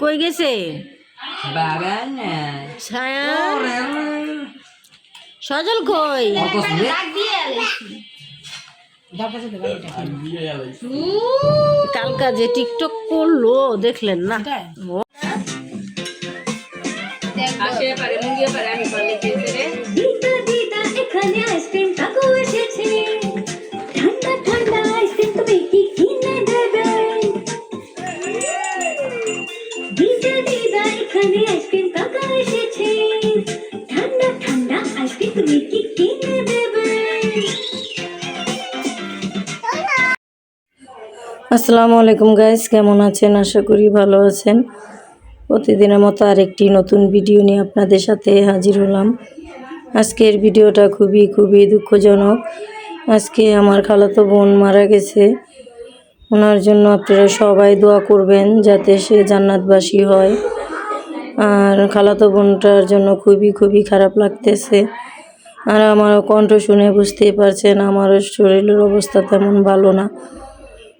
কই গেছে? ছায়া। সজল কই? কালকা যে টিকটক করল দেখলেন না? আসে পারে ও, দিদা দিদা এখানে আসসালামু আলাইকুম গাইস কেমন আছেন? আশা করি ভালো আছেন। প্রতিদিনের মতো আরেকটি নতুন ভিডিও নিয়ে আপনাদের সাথে হাজির হলাম। আজকের ভিডিওটা খুবই খুবই দুঃখজনক। আজকে আমার খালাতো বোন মারা গেছে। ওনার জন্য আপনারা সবাই দোয়া করবেন যাতে সে জান্নাতবাসী হয়। আর খালাতো বোনটার জন্য খুবই খুবই খারাপ লাগতেছে। আর আমারও কণ্ঠ শুনে বুঝতেই পারছেন, আমারও শরীরের অবস্থা তেমন ভালো না।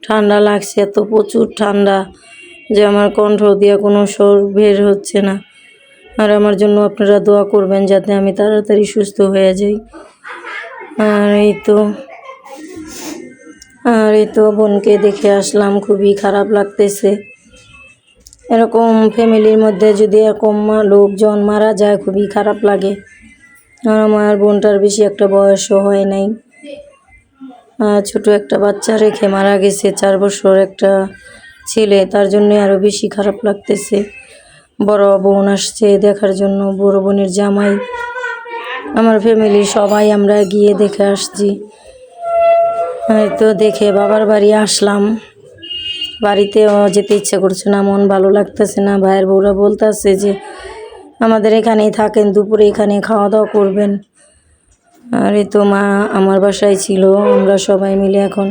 ঠান্ডা লাগছে, এত প্রচুর ঠান্ডা যে আমার কণ্ঠ দিয়ে কোনো স্বর বের হচ্ছে না। আর আমার জন্য আপনারা দোয়া করবেন যাতে আমি তাড়াতাড়ি সুস্থ হয়ে যাই। আর এই তো, আর এই তো বোনকে দেখে আসলাম, খুবই খারাপ লাগতেছে। এরকম ফ্যামিলির মধ্যে যদি এরকম লোকজন মারা যায়, খুবই খারাপ লাগে। আর আমার বোনটার বেশি একটা বয়সও হয় নাই। ছোট একটা বাচ্চা রেখে মারা গেছে, চার বছর একটা ছেলে। তার জন্য আরও বেশি খারাপ লাগতেছে। বড় বোন আসছে দেখার জন্য, বড় বোনের জামাই। আমার ফ্যামিলি সবাই আমরা গিয়ে দেখে আসছি। তো দেখে বাবার বাড়ি আসলাম। বাড়িতেও যেতে ইচ্ছে করছে না, মন ভালো লাগতেছে না। ভাইয়ের বউরা বলতেছে যে, আমাদের এখানেই থাকেন, দুপুরে এখানে খাওয়া দাওয়া করবেন। আর এই তো মা, আমার বাসায় ছিল, আমরা সবাই মিলে এখন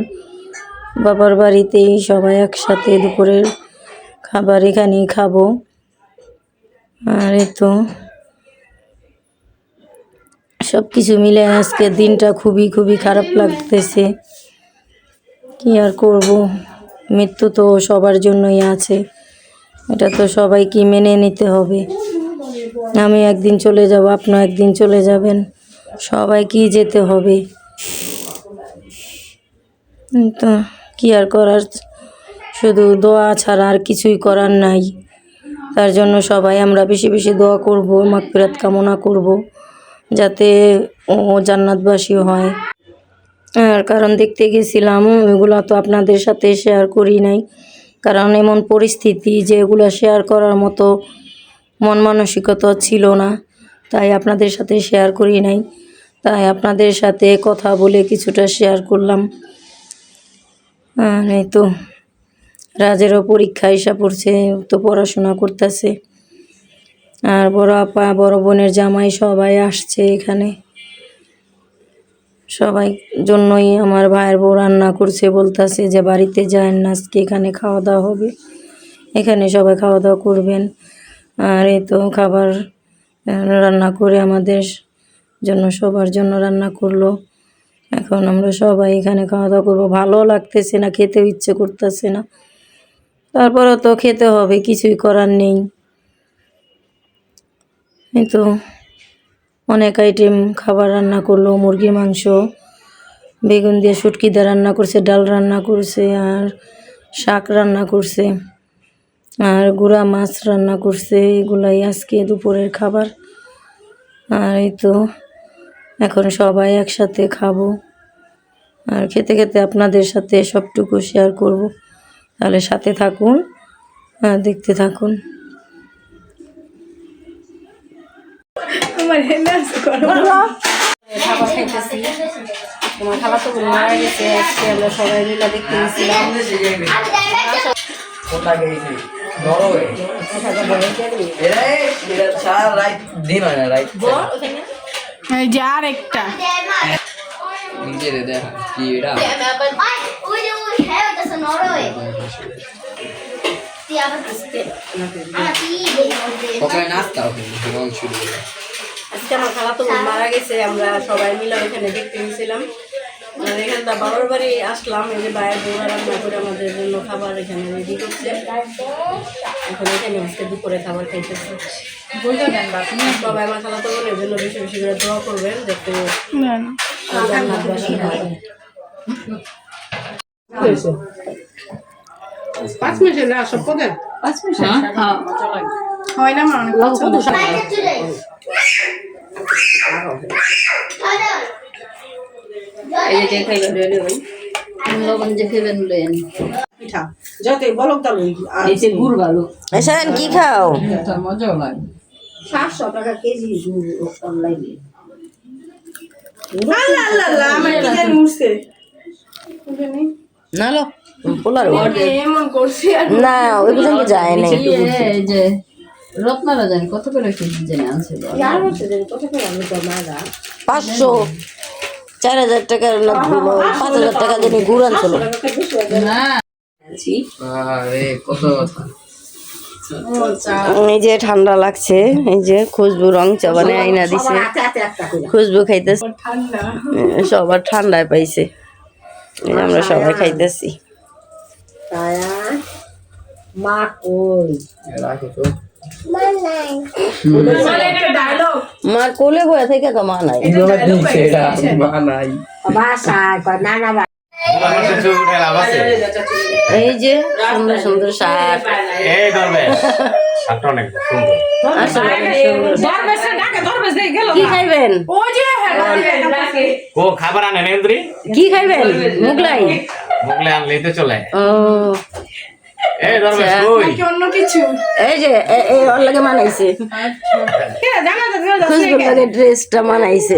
বাবার বাড়িতেই সবাই একসাথে দুপুরের খাবার এখানেই খাব। আর এই তো সব কিছু মিলে আজকে দিনটা খুবই খুবই খারাপ লাগতেছে। কি আর করব? মৃত্যু তো সবার জন্যই আছে। এটা তো সবাইকে মেনে নিতে হবে। আমি একদিন চলে যাব, আপনিও একদিন চলে যাবেন। সবাইকেই যেতে হবে। তো কি আর করার? শুধু দোয়া ছাড়া আর কিছুই করার নাই। তার জন্য সবাই আমরা বেশি বেশি দোয়া করব, মাগফিরাত কামনা করব, যাতে ও জান্নাতবাসী হয়। আর কারণ দেখতে গেছিলাম, এগুলো তো আপনাদের সাথে শেয়ার করি নাই। কারণ এমন পরিস্থিতি যে এগুলো শেয়ার করার মতো মন মানসিকতা ছিল না, তাই আপনাদের সাথে শেয়ার করি নাই। তাই আপনাদের সাথে কথা বলে কিছুটা শেয়ার করলাম। এই তো, রাজেরও পরীক্ষা এসে পড়ছে তো পড়াশোনা করতেছে। আর বড় আপা, বড় বোনের জামাই সবাই আসছে এখানে। সবাই জন্যই আমার ভাইয়ের বউ রান্না করছে বলতেছে যে বাড়িতে যায় না আজকে এখানে খাওয়া দাওয়া হবে। এখানে সবাই খাওয়া দাওয়া করবেন। আর এই তো খাবার রান্না করে আমাদের জন্য সবার জন্য রান্না করল। এখন আমরা সবাই এখানে খাওয়া দাওয়া করব। ভালো লাগতেছে না, খেতেও ইচ্ছে করতেছে না। তারপরও তো খেতে হবে, কিছুই করার নেই। এই তো অনেক আইটেম খাবার রান্না করল, মুরগির মাংস, বেগুন দিয়ে শুটকি দিয়ে রান্না করছে, ডাল রান্না করছে, আর শাক রান্না করছে, আর গুঁড়া মাছ রান্না করছে। এগুলাই আজকে দুপুরের খাবার। আর এই তো এখন সবাই একসাথে খাব। আর খেতে খেতে আপনাদের সাথে সবটুকু শেয়ার করব। তাহলে সাথে থাকুন আর দেখতে থাকুন। খাবার খাইতেছি। তোমার খাবার তো মারা গেছে আজকে আমরা সবাই মিলে দেখতে গেছিলাম। দিন হয় না রাইট এই যে আর একটা নিজে রে কি এটা। ওই যে ওই হ্যাঁ ওটা সে নরওয়ে তুই আবার আমার কি ওখানে নাস্তা ওখানে রং শুরু আজকে আমার খালা তো মারা গেছে আমরা সবাই মিলে ওখানে দেখতে গেছিলাম। আর এখানটা বাবার বাড়ি আসলাম এই যে বাইরে বউরা রান্না করে আমাদের জন্য খাবার এখানে রেডি করছে। এখন এখানে আজকে দুপুরে খাবার খাইতেছে। সবাই আমার খালাতো বোনের জন্য বেশি বেশি করে দোয়া করবেন যাতে না না। জান্নাতবাসী হয় পাঁচ মিনিট না সব পদের হয় না এই যে খাইবেন রেডি হই লবণ যে খাইবেন লইন পিঠা যতই বলক দাও আর এই গুড় ভালো এসান কি খাও? সাতশো টাকা কেজি গুড় অনলাইনে আল্লাহ আল্লাহ আল্লাহ আমার কি উঠছে না লো পোলার এমন করছি না ওই পর্যন্ত যায় নাই। এই যে রত্নারা জানি কত করে কেজি জানি আনছিল পাঁচশো। চার হাজার টাকার না পাঁচ হাজার টাকা জানি গুড় আনছিল। এই যে ঠান্ডা লাগছে এই যে খুশবু রং চা বানায় আইনা দিছে। খুশবু খাইতেছে। সবার ঠান্ডায় পাইছে। আমরা সবাই খাইতেছি। রাখো তো। একটা ডায়লগ মার কোলে বয়ে থেকে তো মা নাই। দিচ্ছে এটা মা নাই। এই যে সুন্দর সুন্দর শাক। কি খাইবেন? ও যে ও খাবার আনে নেন্দ্রি কি খাইবেন? মুগলাই? মুগলে আনলেই তো চলে। ও এই দরবেশ আচ্ছা। কই? কি অন্য কিছু? এই যে এ- এই ওর লাগে মানাইছে। তো জানা খুশবুর ড্রেসটা মানাইছে।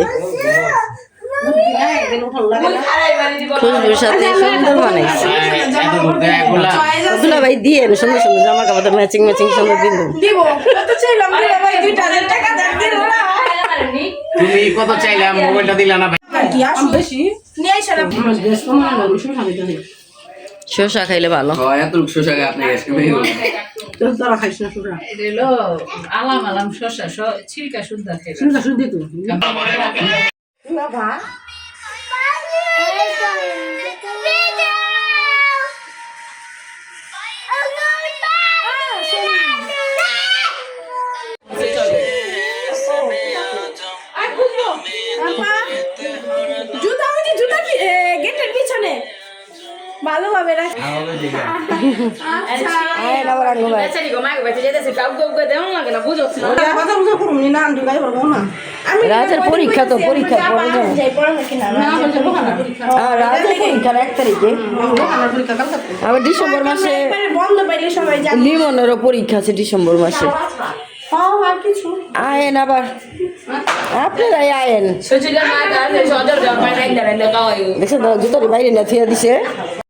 খুশবুর সাথে সুন্দর মানাইছে। ওগুলা ভাই দিয়ে সুন্দর সুন্দর জামা কাপড় ম্যাচিং ম্যাচিং সুন্দর দিন। দিব। কত ছিলাম রে ভাই? দুইটা হাজার টাকা দেন দিল। না তুমি কত চাইলাম মোবাইলটা দিলা না ভাই। কি আসো। বেশি। নিয়ে আইসা না শসা খাইলে ভালো। হয় এত শোষা আপনি তোরা খাইছ না আলাম আলাম শসা ছিলকা শুদ্ধ শুদ্ধি তো। ভালোভাবে রাখ আচ্ছা। রাজের পরীক্ষা তো পরীক্ষা। হ্যাঁ, রাজের পরীক্ষা এক তারিখে। আবার ডিসেম্বর মাসে বন্ধ পাইলে সবাই লিমনেরও পরীক্ষা আছে ডিসেম্বর মাসে। হ্যাঁ আর কিছু। আয়েন আবার। আপনারাই আয়েন। দেখছেন তো জুতোর বাইরে না থিয়া দিছে।